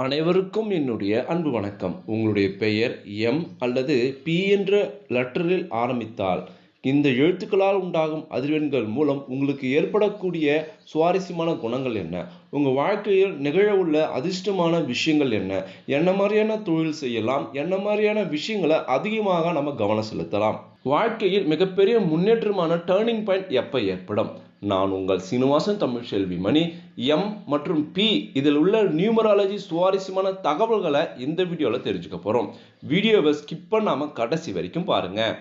அனைவருக்கும் என்னுடைய அன்பு வணக்கம். உங்களுடைய பெயர் எம் அல்லது பி என்ற லெட்டரில் ஆரம்பித்தால் இந்த எழுத்துக்களால் உண்டாகும் அதிர்வெண்கள் மூலம் உங்களுக்கு ஏற்படக்கூடிய சுவாரஸ்யமான குணங்கள் என்ன? உங்கள் வாழ்க்கையில் நிகழவுள்ள அதிர்ஷ்டமான விஷயங்கள் என்ன? என்ன மாதிரியான தொழில் செய்யலாம்? என்ன மாதிரியான விஷயங்களை அதிகமாக நம்ம கவனம் செலுத்தலாம்? வாழ்க்கையில் மிகப்பெரிய முன்னேற்றமான டேர்னிங் பாயிண்ட் எப்போ ஏற்படும்? நான் உங்கள் சீனிவாசன் தமிழ் செல்வி மணி. எம் மற்றும் பி இதில் உள்ள நியூமராலஜி சுவாரஸ்யமான தகவல்களை இந்த வீடியோவில் தெரிஞ்சுக்க போகிறோம் வீடியோவை ஸ்கிப் பண்ணாமல் கடைசி வரைக்கும் பாருங்கள்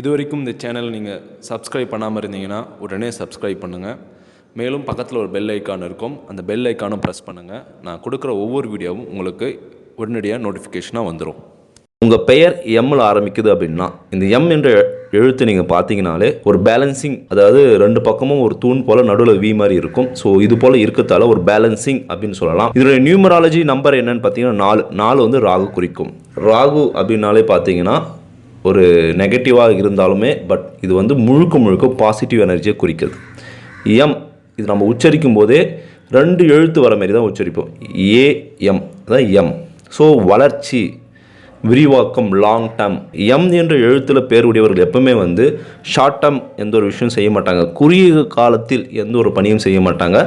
இது வரைக்கும் இந்த சேனல் நீங்கள் சப்ஸ்கிரைப் பண்ணாமல் இருந்தீங்கன்னா உடனே சப்ஸ்கிரைப் பண்ணுங்கள் மேலும் பக்கத்தில் ஒரு பெல் ஐக்கான் இருக்கும். அந்த பெல் ஐக்கானும் ப்ரெஸ் பண்ணுங்கள் நான் கொடுக்குற ஒவ்வொரு வீடியோவும் உங்களுக்கு உடனடியாக நோட்டிஃபிகேஷனாக வந்துடும் உங்கள் பெயர் எம்மில் ஆரம்பிக்குது அப்படின்னா இந்த எம் என்ற எழுத்து நீங்கள் பார்த்தீங்கனாலே ஒரு பேலன்சிங் அதாவது ரெண்டு பக்கமும் ஒரு தூண் போல் நடுவில் வி மாதிரி இருக்கும். ஸோ இது போல் இருக்கிறதால ஒரு பேலன்சிங் அப்படின்னு சொல்லலாம். இதோட நியூமராலஜி நம்பர் என்னன்னு பார்த்தீங்கன்னா நாலு. நாலு வந்து ராகு குறிக்கும். ராகு அப்படின்னாலே பார்த்தீங்கன்னா ஒரு நெகட்டிவாக இருந்தாலுமே பட் இது வந்து முழுக்க முழுக்க பாசிட்டிவ் எனர்ஜியை குறிக்கிறது எம் இது நம்ம உச்சரிக்கும் போதே ரெண்டு எழுத்து வர மாதிரி தான் உச்சரிப்போம். ஏ எம் அதான் எம் ஸோ வளர்ச்சி விரிவாக்கம் லாங் டேர்ம் எம் என்ற எழுத்தில் பேர் உடையவர்கள் எப்பவுமே வந்து ஷார்ட் டேர்ம் எந்த ஒரு விஷயம் செய்ய மாட்டாங்க. குறுகிய காலத்தில் எந்த ஒரு பணியும் செய்ய மாட்டாங்க.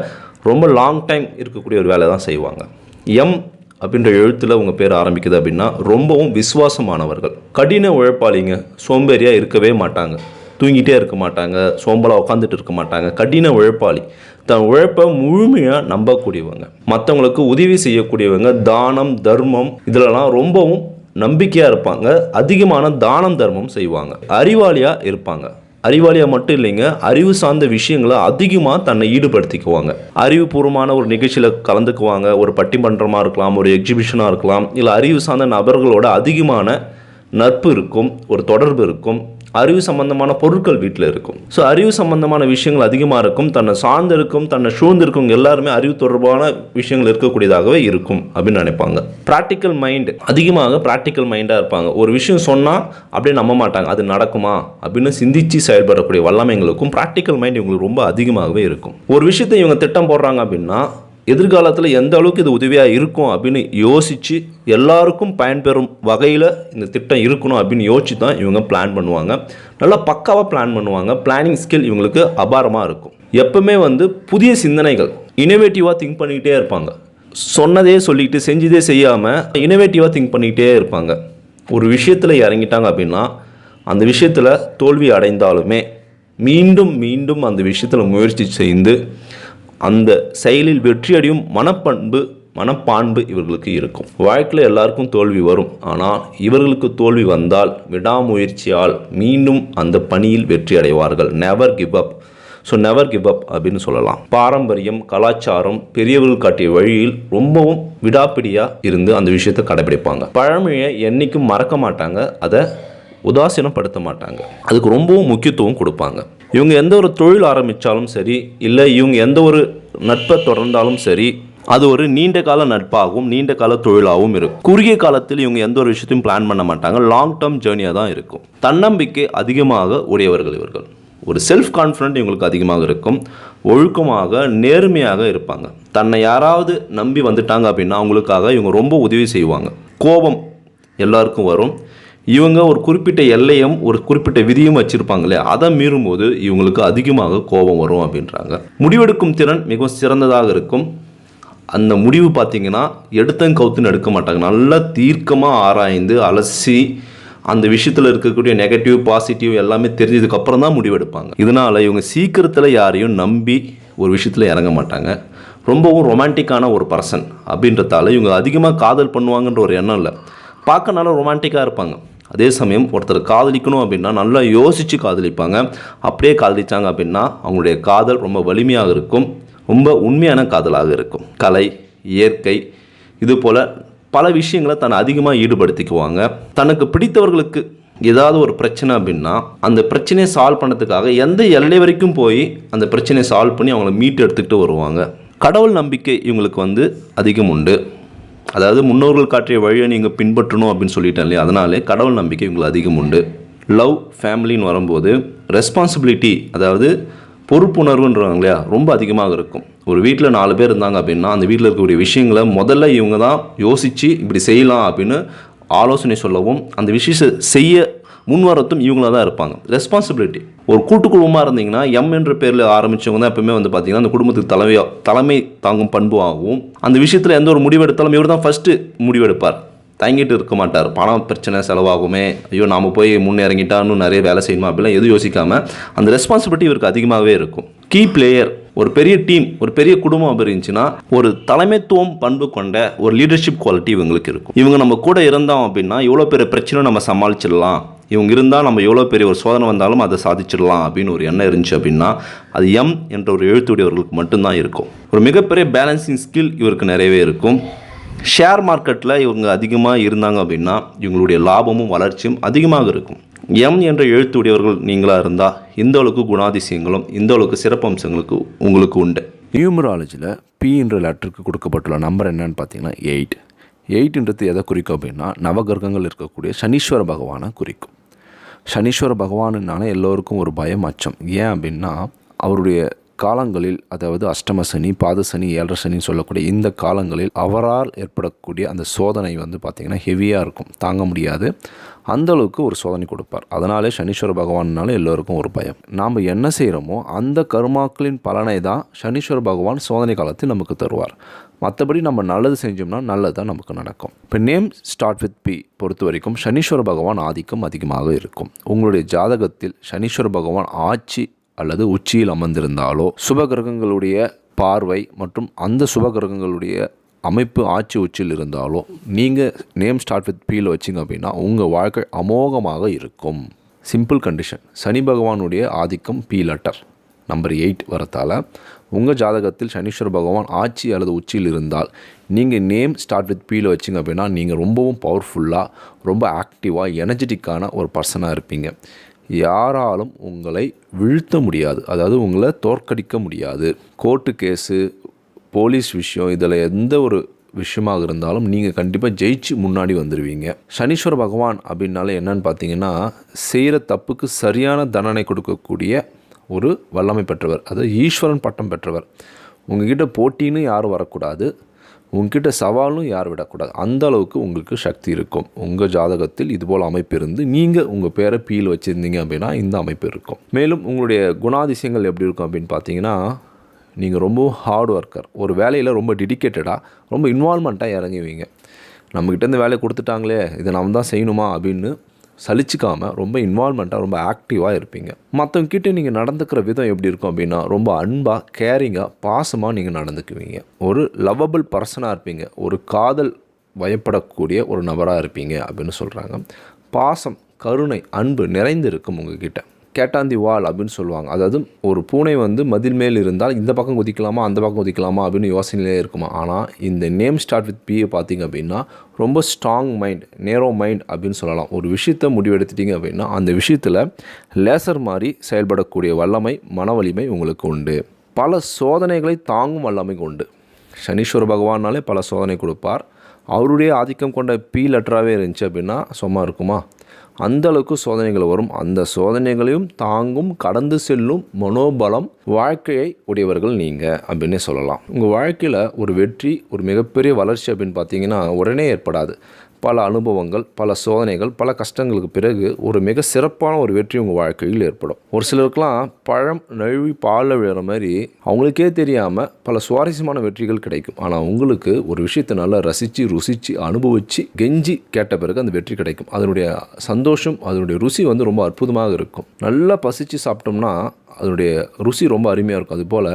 ரொம்ப லாங் டைம் இருக்கக்கூடிய ஒரு வேலை தான் செய்வாங்க. எம் அப்படின்ற எழுத்தில் உங்கள் பேர் ஆரம்பிக்குது அப்படின்னா ரொம்பவும் விசுவாசமானவர்கள். கடின உழைப்பாளிங்க. சோம்பேறியாக இருக்கவே மாட்டாங்க. தூங்கிட்டே இருக்க மாட்டாங்க. சோம்பலாக உட்காந்துட்டு இருக்க மாட்டாங்க. கடின உழைப்பாளி. தன் உழைப்பை முழுமையாக நம்பக்கூடியவங்க. மற்றவங்களுக்கு உதவி செய்யக்கூடியவங்க தானம் தர்மம் இதிலெல்லாம் ரொம்பவும் நம்பிக்கையாக இருப்பாங்க. அதிகமான தானம் தர்மம் செய்வாங்க. அறிவாளியாக இருப்பாங்க. அறிவாளியாக மட்டும் இல்லைங்க அறிவு சார்ந்த விஷயங்களை அதிகமாக தன்னை ஈடுபடுத்திக்குவாங்க. அறிவுபூர்வமான ஒரு நிகழ்ச்சியில் கலந்துக்குவாங்க. ஒரு பட்டிமன்றமாக இருக்கலாம் ஒரு எக்ஸிபிஷனாக இருக்கலாம் இல்லை அறிவு சார்ந்த நபர்களோட அதிகமான நட்பு இருக்கும் ஒரு தொடர்பு இருக்கும். அறிவு சம்பந்தமான பொருட்கள் வீட்டில் இருக்கும். ஸோ அறிவு சம்பந்தமான விஷயங்கள் அதிகமாக இருக்கும். தன்னை சார்ந்திருக்கும் தன்னை சூழ்ந்திருக்கும் எல்லாருமே அறிவு தொடர்பான விஷயங்கள் இருக்கக்கூடியதாகவே இருக்கும் அப்படின்னு நினைப்பாங்க. ப்ராக்டிக்கல் மைண்ட் அதிகமாக ப்ராக்டிக்கல் மைண்டாக இருப்பாங்க. ஒரு விஷயம் சொன்னால் அப்படியே நம்ப மாட்டாங்க. அது நடக்குமா அப்படின்னு சிந்திச்சு செயல்படக்கூடிய வல்லமைங்களுக்கும் ப்ராக்டிக்கல் மைண்ட் இவங்களுக்கு ரொம்ப அதிகமாகவே இருக்கும். ஒரு விஷயத்தை இவங்க திட்டம் போடுறாங்க அப்படின்னா எதிர்காலத்தில் எந்த அளவுக்கு இது உதவியாக இருக்கும் அப்படின்னு யோசித்து எல்லாருக்கும் பயன்பெறும் வகையில் இந்த திட்டம் இருக்கணும் அப்படின்னு யோசித்து தான் இவங்க பிளான் பண்ணுவாங்க. நல்லா பக்காவாக பிளான் பண்ணுவாங்க. பிளானிங் ஸ்கில் இவங்களுக்கு அபாரமாக இருக்கும். எப்பவுமே வந்து புதிய சிந்தனைகள் இனோவேட்டிவாக திங்க் பண்ணிக்கிட்டே இருப்பாங்க. சொன்னதே சொல்லிக்கிட்டு செஞ்சதே செய்யாமல் இனோவேட்டிவாக திங்க் பண்ணிக்கிட்டே இருப்பாங்க. ஒரு விஷயத்தில் இறங்கிட்டாங்க அப்படின்னா அந்த விஷயத்தில் தோல்வி அடைந்தாலுமே மீண்டும் மீண்டும் அந்த விஷயத்தில் முயற்சி செய்து அந்த செயலில் வெற்றியடையும் மனப்பண்பு மனப்பான்பு இவர்களுக்கு இருக்கும். வாழ்க்கையில் எல்லாருக்கும் தோல்வி வரும். ஆனால் இவர்களுக்கு தோல்வி வந்தால் விடாமுயற்சியால் மீண்டும் அந்த பணியில் வெற்றி அடைவார்கள் never give up so never give up அப்படின்னு சொல்லலாம். பாரம்பரியம் கலாச்சாரம் பெரியவர்கள் காட்டிய வழியில் ரொம்பவும் விடாப்பிடியாக இருந்து அந்த விஷயத்தை கடைபிடிப்பாங்க. பழமையை என்றைக்கும் மறக்க மாட்டாங்க. அதை உதாசீனப்படுத்த மாட்டாங்க. அதுக்கு ரொம்பவும் முக்கியத்துவம் கொடுப்பாங்க. இவங்க எந்த ஒரு தொழில் ஆரம்பித்தாலும் சரி இல்லை இவங்க எந்த ஒரு நட்பை தொடர்ந்தாலும் சரி அது ஒரு நீண்ட கால நட்பாகவும் நீண்ட கால தொழிலாகவும் இருக்கும். குறுகிய காலத்தில் இவங்க எந்த ஒரு விஷயத்தையும் பிளான் பண்ண மாட்டாங்க. லாங் டேர்ம் ஜேர்னியாக தான் இருக்கும். தன்னம்பிக்கை அதிகமாக உடையவர்கள் இவர்கள். ஒரு செல்ஃப் கான்ஃபிடென்ட் இவங்களுக்கு அதிகமாக இருக்கும். ஒழுக்கமாக நேர்மையாக இருப்பாங்க. தன்னை யாராவது நம்பி வந்துட்டாங்க அப்படின்னா அவங்களுக்காக இவங்க ரொம்ப உதவி செய்வாங்க. கோபம் எல்லாருக்கும் வரும். இவங்க ஒரு குறிப்பிட்ட எல்லையும் ஒரு குறிப்பிட்ட விதியும் வச்சுருப்பாங்களே அதை மீறும்போது இவங்களுக்கு அதிகமாக கோபம் வரும் அப்படின்றாங்க. முடிவெடுக்கும் திறன் மிகவும் சிறந்ததாக இருக்கும். அந்த முடிவு பார்த்தீங்கன்னா எடுத்தம் கவுத்துன்னு எடுக்க மாட்டாங்க. நல்லா தீர்க்கமாக ஆராய்ந்து அலசி அந்த விஷயத்தில் இருக்கக்கூடிய நெகட்டிவ் பாசிட்டிவ் எல்லாமே தெரிஞ்சதுக்கப்புறம் தான் முடிவெடுப்பாங்க. இதனால் இவங்க சீக்கிரத்தில் யாரையும் நம்பி ஒரு விஷயத்தில் இறங்க மாட்டாங்க. ரொம்பவும் ரொமான்டிக்கான ஒரு பர்சன் அப்படின்றதால இவங்க அதிகமாக காதல் பண்ணுவாங்கன்ற ஒரு எண்ணம் இல்லை. பார்க்க நல்லா ரொமான்டிக்காக இருப்பாங்க. அதே சமயம் ஒருத்தர் காதலிக்கணும் அப்படின்னா நல்லா யோசித்து காதலிப்பாங்க. அப்படியே காதலிச்சாங்க அப்படின்னா அவங்களுடைய காதல் ரொம்ப வலிமையாக இருக்கும். ரொம்ப உண்மையான காதலாக இருக்கும். கலை இயற்கை இது போல் பல விஷயங்களை தன்னை அதிகமாக ஈடுபடுத்திக்குவாங்க. தனக்கு பிடித்தவர்களுக்கு ஏதாவது ஒரு பிரச்சனை அப்படின்னா அந்த பிரச்சனையை சால்வ் பண்ணதுக்காக எந்த எல்லை வரைக்கும் போய் அந்த பிரச்சனையை சால்வ் பண்ணி அவங்கள மீட்டு எடுத்துக்கிட்டு வருவாங்க. கடவுள் நம்பிக்கை இவங்களுக்கு வந்து அதிகம் உண்டு. அதாவது முன்னோர்கள் காட்டிய வழியை நீங்கள் பின்பற்றணும் அப்படின்னு சொல்லிட்டேன் இல்லையா? அதனாலே கடவுள் நம்பிக்கை உங்களுக்கு அதிகம் உண்டு. லவ் ஃபேமிலின்னு வரும்போது ரெஸ்பான்சிபிலிட்டி அதாவது பொறுப்புணர்வுன்றாங்க இல்லையா? ரொம்ப அதிகமாக இருக்கும். ஒரு வீட்டில் நாலு பேர் இருந்தாங்க அப்படின்னா அந்த வீட்டில் இருக்கக்கூடிய விஷயங்களை முதல்ல இவங்க தான் யோசித்து இப்படி செய்யலாம் அப்படின்னு ஆலோசனை சொல்லவும் அந்த விஷயத்தை செய்ய முன்வரத்தும் இவங்களா தான் இருப்பாங்க. ரெஸ்பான்சிபிலிட்டி ஒரு கூட்டு குடும்பமாக இருந்தீங்கன்னா எம் என்ற பேரில் ஆரம்பித்தவங்க தான் எப்பவுமே வந்து பார்த்தீங்கன்னா அந்த குடும்பத்துக்கு தலைமையா தலைமை தாங்கும் பண்புவாகவும் அந்த விஷயத்தில் எந்த ஒரு முடிவெடுத்தாலும் இவர் தான் ஃபஸ்ட்டு முடிவெடுப்பார். தங்கிட்டு இருக்க மாட்டார். பணம் பிரச்சனை செலவாகுமே. ஐயோ நாம் போய் முன்னேறங்கிட்டா இன்னும் நிறைய வேலை செய்யணுமா அப்படிலாம் எதுவும் யோசிக்காமல் அந்த ரெஸ்பான்சிபிலிட்டி இவருக்கு அதிகமாகவே இருக்கும். கீ பிளேயர் ஒரு பெரிய டீம் ஒரு பெரிய குடும்பம் அப்படி இருந்துச்சுன்னா ஒரு தலைமைத்துவம் பண்பு கொண்ட ஒரு லீடர்ஷிப் குவாலிட்டி இவங்களுக்கு இருக்கும். இவங்க நம்ம கூட இருந்தோம் அப்படின்னா இவ்வளோ பெரிய பிரச்சனை நம்ம சமாளிச்சிடலாம். இவங்க இருந்தால் நம்ம எவ்வளோ பெரிய ஒரு சோதனை வந்தாலும் அதை சாதிச்சிடலாம் அப்படின்னு ஒரு எண்ணம் இருந்துச்சு அப்படின்னா அது எம் என்ற ஒரு எழுத்துடையவர்களுக்கு மட்டும்தான் இருக்கும். ஒரு மிகப்பெரிய பேலன்சிங் ஸ்கில் இவருக்கு நிறையவே இருக்கும். ஷேர் மார்க்கெட்டில் இவங்க அதிகமாக இருந்தாங்க அப்படின்னா இவங்களுடைய லாபமும் வளர்ச்சியும் அதிகமாக இருக்கும். எம் என்ற எழுத்துடையவர்கள் நீங்களாக இருந்தால் இந்த அளவுக்கு குணாதிசயங்களும் இந்த அளவுக்கு சிறப்பம்சங்களுக்கு உங்களுக்கு உண்டு. நியூமராலஜியில் பின்ற லெட்டருக்கு கொடுக்கப்பட்டுள்ள நம்பர் என்னன்னு பார்த்தீங்கன்னா எயிட் எயிட்ன்றது எதை குறிக்கும் அப்படின்னா நவகிரகங்கள் இருக்கக்கூடிய சனீஸ்வர பகவானை குறிக்கும். சனீஸ்வர பகவானுனால எல்லோருக்கும் ஒரு பயம் அச்சம். ஏன் அப்படின்னா அவருடைய காலங்களில் அதாவது அஷ்டம சனி பாத சனி ஏழரை சனின்னு சொல்லக்கூடிய இந்த காலங்களில் அவரால் ஏற்படக்கூடிய அந்த சோதனை வந்து பார்த்திங்கன்னா ஹெவியாக இருக்கும். தாங்க முடியாது. அந்தளவுக்கு ஒரு சோதனை கொடுப்பார். அதனாலே சனீஸ்வர பகவான்னால எல்லோருக்கும் ஒரு பயம். நாம் என்ன செய்கிறோமோ அந்த கருமாக்களின் பலனை தான் சனீஸ்வர பகவான் சோதனை காலத்தில் நமக்கு தருவார். மற்றபடி நம்ம நல்லது செஞ்சோம்னா நல்லது தான் நமக்கு நடக்கும். இப்போ நேம் ஸ்டார்ட் வித் பி பொறுத்த வரைக்கும் சனீஸ்வர பகவான் ஆதிக்கம் அதிகமாக இருக்கும். உங்களுடைய ஜாதகத்தில் சனீஸ்வர பகவான் ஆட்சி அல்லது உச்சியில் அமர்ந்திருந்தாலோ சுபகிரகங்களுடைய பார்வை மற்றும் அந்த சுபகிரகங்களுடைய அமைப்பு ஆட்சி உச்சியில் இருந்தாலோ நீங்கள் நேம் ஸ்டார்ட் வித் பியில் வச்சிங்க அப்படின்னா உங்கள் வாழ்க்கை அமோகமாக இருக்கும். சிம்பிள் கண்டிஷன் சனி பகவானுடைய ஆதிக்கம் பி லெட்டர் நம்பர் எயிட் வரத்தால் உங்கள் ஜாதகத்தில் சனீஸ்வர பகவான் ஆட்சி அல்லது உச்சியில் இருந்தால் நீங்கள் நேம் ஸ்டார்ட் வித் பியில் வச்சிங்க அப்படின்னா நீங்கள் ரொம்பவும் பவர்ஃபுல்லாக ரொம்ப ஆக்டிவாக எனர்ஜெட்டிக்கான ஒரு பர்சனாக இருப்பீங்க. யாராலும் உங்களை வீழ்த்த முடியாது. அதாவது உங்களை தோற்கடிக்க முடியாது. கோர்ட்டு கேஸு போலீஸ் விஷயம் இதில் எந்த ஒரு விஷயமாக இருந்தாலும் நீங்கள் கண்டிப்பாக ஜெயிச்சு முன்னாடி வந்துடுவீங்க சனீஸ்வர பகவான் அப்படின்னாலே என்னன்னு பார்த்தீங்கன்னா செய்கிற தப்புக்கு சரியான தண்டனை கொடுக்கக்கூடிய ஒரு வல்லமை பெற்றவர் அதாவது ஈஸ்வரன் பட்டம் பெற்றவர். உங்ககிட்ட போட்டின்னு யாரும் வரக்கூடாது. உங்ககிட்ட சவாலும் யார் விடக்கூடாது. அந்த அளவுக்கு உங்களுக்கு சக்தி இருக்கும். உங்கள் ஜாதகத்தில் இதுபோல் அமைப்பு இருந்து நீங்கள் உங்கள் பேரை பீல் வச்சுருந்தீங்க அப்படின்னா இந்த அமைப்பு இருக்கும். மேலும் உங்களுடைய குணாதிசயங்கள் எப்படி இருக்கும் அப்படின்னு பார்த்தீங்கன்னா நீங்கள் ரொம்பவும் ஹார்ட் ஒர்க்கர் ஒரு வேலையில் ரொம்ப டெடிக்கேட்டடாக ரொம்ப இன்வால்மெண்ட்டாக இறங்குவீங்க. நம்மக்கிட்ட இந்த வேலையை கொடுத்துட்டாங்களே இதை நாம் தான் செய்யணுமா அப்படின்னு சலிச்சிக்காமல் ரொம்ப இன்வால்மெண்ட்டாக ரொம்ப ஆக்டிவாக இருப்பீங்க. மற்றவங்ககிட்ட நீங்கள் நடந்துக்கிற விதம் எப்படி இருக்கும் அப்படின்னா ரொம்ப அன்பாக கேரிங்காக பாசமாக நீங்கள் நடந்துக்குவீங்க. ஒரு லவ்வபிள் பர்சனாக இருப்பீங்க. ஒரு காதல் பயப்படக்கூடிய ஒரு நபராக இருப்பீங்க அப்படின்னு சொல்கிறாங்க பாசம் கருணை அன்பு நிறைந்து இருக்கும் உங்ககிட்ட. கேட்டாந்தி வால் அப்படின்னு சொல்லுவாங்க. அதாவது ஒரு பூனை வந்து மதில் மேல் இருந்தால் இந்த பக்கம் குதிக்கலாமா அந்த பக்கம் குதிக்கலாமா அப்படின்னு யோசனையிலே இருக்குமா? ஆனால் இந்த நேம் ஸ்டார்ட் வித் பியை பார்த்தீங்க அப்படின்னா ரொம்ப ஸ்ட்ராங் மைண்ட் நேரோ மைண்ட் அப்படின்னு சொல்லலாம். ஒரு விஷயத்தை முடிவெடுத்துட்டீங்க அப்படின்னா அந்த விஷயத்தில் லேசர் மாதிரி செயல்படக்கூடிய வல்லமை மன வலிமை உங்களுக்கு உண்டு. பல சோதனைகளை தாங்கும் வல்லமை உண்டு. சனீஸ்வர பகவானாலே பல சோதனை கொடுப்பார். அவருடைய ஆதிக்கம் கொண்ட பி லெட்டராகவே இருந்துச்சு அப்படின்னா சும்மா இருக்குமா? அந்த அளவுக்கு சோதனைகள் வரும். அந்த சோதனைகளையும் தாங்கும் கடந்து செல்லும் மனோபலம் வாழ்க்கையை உடையவர்கள் நீங்கள் அப்படின்னே சொல்லலாம். உங்கள் வாழ்க்கையில் ஒரு வெற்றி ஒரு மிகப்பெரிய வளர்ச்சி அப்படின்னு பார்த்தீங்கன்னா உடனே ஏற்படாது. பல அனுபவங்கள் பல சோதனைகள் பல கஷ்டங்களுக்கு பிறகு ஒரு மிக சிறப்பான ஒரு வெற்றி உங்கள் வாழ்க்கையில் ஏற்படும். ஒரு சிலருக்கெலாம் பழம் நழுவி பாலில் விழுற மாதிரி அவங்களுக்கே தெரியாமல் பல சுவாரஸ்யமான வெற்றிகள் கிடைக்கும். ஆனால் உங்களுக்கு ஒரு விஷயத்தை நல்லா ரசித்து ருசித்து அனுபவித்து கெஞ்சி கேட்ட பிறகு அந்த வெற்றி கிடைக்கும். அதனுடைய சந்தோஷம் அதனுடைய ருசி வந்து ரொம்ப அற்புதமாக இருக்கும். நல்லா பசித்து சாப்பிட்டோம்னா அதனுடைய ருசி ரொம்ப அருமையாக இருக்கும். அதுபோல்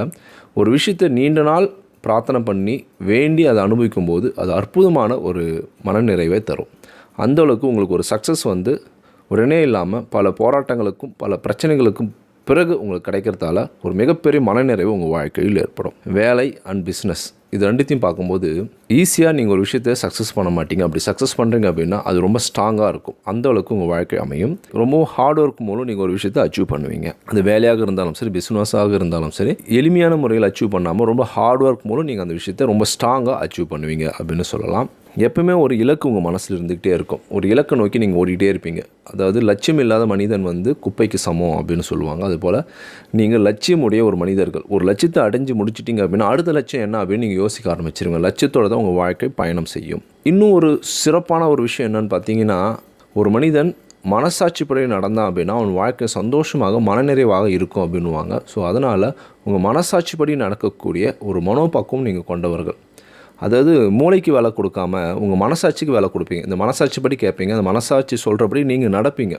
ஒரு விஷயத்தை நீண்ட நாள் பிரார்த்தனை பண்ணி வேண்டி அதை அனுபவிக்கும் போது அது அற்புதமான ஒரு மனநிறைவை தரும். அந்த அளவுக்கு உங்களுக்கு ஒரு சக்ஸஸ் வந்து உடனே இல்லாமல் பல போராட்டங்களுக்கும் பல பிரச்சனைகளுக்கும் பிறகு உங்களுக்கு கிடைக்கிறதால ஒரு மிகப்பெரிய மனநிறைவு உங்கள் வாழ்க்கையில் ஏற்படும். வேலை அண்ட் பிஸ்னஸ் இது ரெண்டுத்தையும் பார்க்கும்போது ஈஸியாக நீங்கள் ஒரு விஷயத்தை சக்ஸஸ் பண்ண மாட்டீங்க. அப்படி சக்ஸஸ் பண்ணுறீங்க அப்படின்னா அது ரொம்ப ஸ்ட்ராங்காக இருக்கும். அந்த அளவுக்கு உங்கள் வாழ்க்கை அமையும். ரொம்ப ஹார்ட் ஒர்க் மூலம் நீங்கள் ஒரு விஷயத்தை அச்சீவ் பண்ணுவீங்க. அது வேலையாக இருந்தாலும் சரி பிஸ்னஸாக இருந்தாலும் சரி எளிமையான முறையில் அச்சீவ் பண்ணாமல் ரொம்ப ஹார்ட் ஒர்க் மூலம் நீங்கள் அந்த விஷயத்தை ரொம்ப ஸ்ட்ராங்காக அச்சீவ் பண்ணுவீங்க அப்படின்னு சொல்லலாம். எப்பவுமே ஒரு இலக்கு உங்கள் மனசில் இருந்துக்கிட்டே இருக்கும். ஒரு இலக்கை நோக்கி நீங்கள் ஓடிக்கிட்டே இருப்பீங்க. அதாவது லட்சியம் இல்லாத மனிதன் வந்து குப்பைக்கு சமம் அப்படின்னு சொல்லுவாங்க. அதுபோல் நீங்கள் லட்சியமுடைய ஒரு மனிதர்கள். ஒரு லட்சியத்தை அடைஞ்சு முடிச்சிட்டிங்க அப்படின்னா அடுத்த லட்சியம் என்ன அப்படின்னு நீங்கள் யோசிக்க ஆரம்பிச்சிருங்க. லட்சியத்தோட தான் உங்கள் வாழ்க்கை பயணம் செய்யும். இன்னும் ஒரு சிறப்பான ஒரு விஷயம் என்னென்னு பார்த்தீங்கன்னா ஒரு மனிதன் மனசாட்சிப்படி நடந்தான் அப்படின்னா அவன் வாழ்க்கை சந்தோஷமாக மனநிறைவாக இருக்கும் அப்படின்னுவாங்க. ஸோ அதனால் உங்கள் மனசாட்சிப்படி நடக்கக்கூடிய ஒரு மனோபக்குவம் நீங்கள் கொண்டவர்கள். அதாவது மூளைக்கு வேலை கொடுக்காம உங்கள் மனசாட்சிக்கு வேலை கொடுப்பீங்க. இந்த மனசாட்சி படி கேட்பீங்க. அந்த மனசாட்சி சொல்கிறபடி நீங்கள் நடப்பீங்க.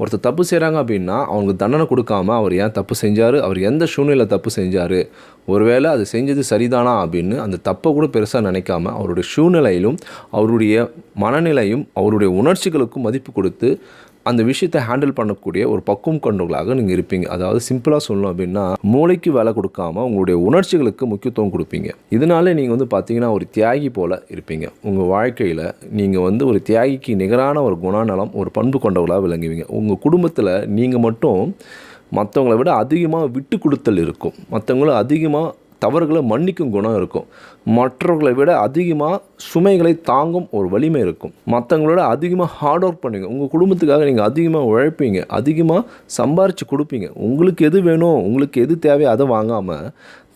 ஒருத்தர் தப்பு செய்கிறாங்க அப்படின்னா அவங்களுக்கு தண்டனை கொடுக்காம அவர் ஏன் தப்பு செஞ்சார்? அவர் எந்த சூழ்நிலை தப்பு செஞ்சார்? ஒருவேளை அது செஞ்சது சரிதானா அப்படின்னு அந்த தப்பை கூட பெருசாக நினைக்காம அவருடைய சூழ்நிலையிலும் அவருடைய மனநிலையும் அவருடைய உணர்ச்சிகளுக்கும் மதிப்பு கொடுத்து அந்த விஷயத்தை ஹேண்டில் பண்ணக்கூடிய ஒரு பக்குவம் கொண்டவர்களாக நீங்கள் இருப்பீங்க. அதாவது சிம்பிளாக சொல்லணும் அப்படின்னா மூளைக்கு வேலை கொடுக்காம உங்களுடைய உணர்ச்சிகளுக்கு முக்கியத்துவம் கொடுப்பீங்க. இதனால நீங்கள் வந்து பார்த்தீங்கன்னா ஒரு தியாகி போல் இருப்பீங்க. உங்கள் வாழ்க்கையில் நீங்கள் வந்து ஒரு தியாகிக்கு நிகரான ஒரு குணநலம் ஒரு பண்பு கொண்டவர்களாக விளங்குவீங்க. உங்கள் குடும்பத்தில் நீங்கள் மட்டும் மற்றவங்களை விட அதிகமாக விட்டு கொடுத்தல் இருக்கும். மற்றவங்கள அதிகமாக தவறுகளை மன்னிக்கும் குணம் இருக்கும். மற்றவர்களை விட அதிகமாக சுமைகளை தாங்கும் ஒரு வலிமை இருக்கும். மற்றவங்களோட அதிகமாக ஹார்ட் ஒர்க் பண்ணுவீங்க உங்கள் குடும்பத்துக்காக நீங்கள் அதிகமாக உழைப்பீங்க. அதிகமாக சம்பாரித்து கொடுப்பீங்க. உங்களுக்கு எது வேணும் உங்களுக்கு எது தேவையோ அதை வாங்காமல்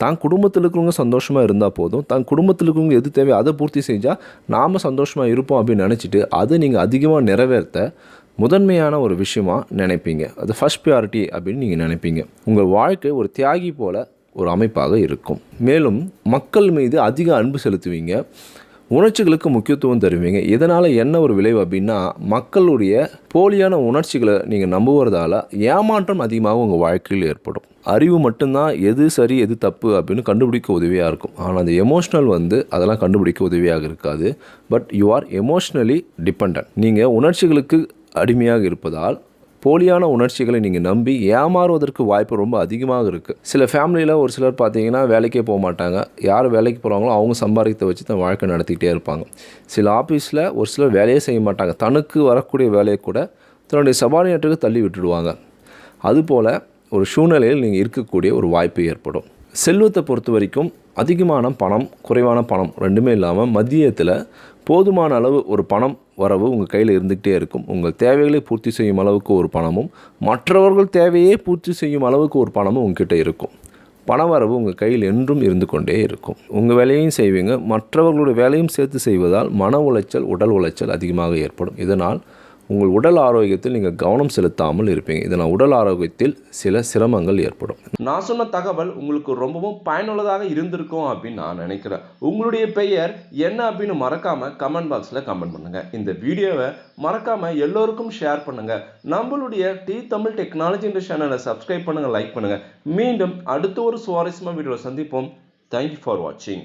தான் குடும்பத்தில் இருக்கிறவங்க சந்தோஷமாக இருந்தால் போதும். தான் குடும்பத்தில் இருக்கிறவங்க எது தேவையோ அதை பூர்த்தி செஞ்சால் நாம் சந்தோஷமாக இருப்போம் அப்படின்னு நினச்சிட்டு அதை நீங்கள் அதிகமாக நிறைவேற்ற முதன்மையான ஒரு விஷயமாக நினைப்பீங்க. அது ஃபஸ்ட் ப்ரியாரிட்டி அப்படின்னு நீங்கள் நினைப்பீங்க. உங்கள் வாழ்க்கை ஒரு தியாகி போல் ஒரு அமைப்பாக இருக்கும். மேலும் மக்கள் மீது அதிக அன்பு செலுத்துவீங்க. உணர்ச்சிகளுக்கு முக்கியத்துவம் தருவீங்க. இதனால் என்ன ஒரு விளைவு அப்படின்னா மக்களுடைய போலியான உணர்ச்சிகளை நீங்கள் நம்புவதால் ஏமாற்றம் அதிகமாக உங்கள் வாழ்க்கையில் ஏற்படும். அறிவு மட்டும்தான் எது சரி எது தப்பு அப்படின்னு கண்டுபிடிக்க உதவியாக இருக்கும். ஆனால் அந்த எமோஷ்னல் வந்து அதெல்லாம் கண்டுபிடிக்க உதவியாக இருக்காது. But you are emotionally depend நீங்கள் உணர்ச்சிகளுக்கு அடிமையாக இருப்பதால் போலியான உணர்ச்சிகளை நீங்கள் நம்பி ஏமாறுவதற்கு வாய்ப்பு ரொம்ப அதிகமாக இருக்குது சில ஃபேமிலியில் ஒரு சிலர் பார்த்தீங்கன்னா வேலைக்கே போக மாட்டாங்க. யார் வேலைக்கு போகிறாங்களோ அவங்க சம்பாதிக்கத்தை வச்சு தான் வாழ்க்கை நடத்திக்கிட்டே இருப்பாங்க. சில ஆஃபீஸில் ஒரு சிலர் வேலையே செய்ய மாட்டாங்க. தனக்கு வரக்கூடிய வேலையை கூட தன்னுடைய சபார்டினேட்டுக்கு தள்ளி விட்டுடுவாங்க. அதுபோல் ஒரு சூழ்நிலையில் நீங்கள் இருக்கக்கூடிய ஒரு வாய்ப்பு ஏற்படும். செல்வத்தை பொறுத்த வரைக்கும் அதிகமான பணம் குறைவான பணம் ரெண்டுமே இல்லாமல் மதியத்தில் போதுமான அளவு ஒரு பணம் வரவு உங்கள் கையில் இருந்துக்கிட்டே இருக்கும். உங்கள் தேவைகளை பூர்த்தி செய்யும் அளவுக்கு ஒரு பணமும் மற்றவர்கள் தேவையே பூர்த்தி செய்யும் அளவுக்கு ஒரு பணமும் உங்ககிட்ட இருக்கும். பண வரவு உங்கள் கையில் என்றும் இருந்து கொண்டே இருக்கும். உங்கள் வேலையும் செய்வீங்க. மற்றவர்களுடைய வேலையும் சேர்த்து செய்வதால் மன உளைச்சல் உடல் உளைச்சல் அதிகமாக ஏற்படும். இதனால் உங்கள் உடல் ஆரோக்கியத்தில் நீங்கள் கவனம் செலுத்தாமல் இருப்பீங்க. இதனால் உடல் ஆரோக்கியத்தில் சில சிரமங்கள் ஏற்படும். நான் சொன்ன தகவல் உங்களுக்கு ரொம்பவும் பயனுள்ளதாக இருந்திருக்கும் அப்படின்னு நான் நினைக்கிறேன். உங்களுடைய பெயர் என்ன அப்படின்னு மறக்காமல் கமெண்ட் பாக்ஸில் கமெண்ட் பண்ணுங்கள் இந்த வீடியோவை மறக்காமல் எல்லோருக்கும் ஷேர் பண்ணுங்கள் நம்மளுடைய டி தமிழ் டெக்னாலஜின்ற சேனலை சப்ஸ்கிரைப் பண்ணுங்கள் லைக் பண்ணுங்கள் மீண்டும் அடுத்த ஒரு சுவாரஸ்யமாக வீடியோவில் சந்திப்போம். தேங்க்யூ ஃபார் வாட்சிங்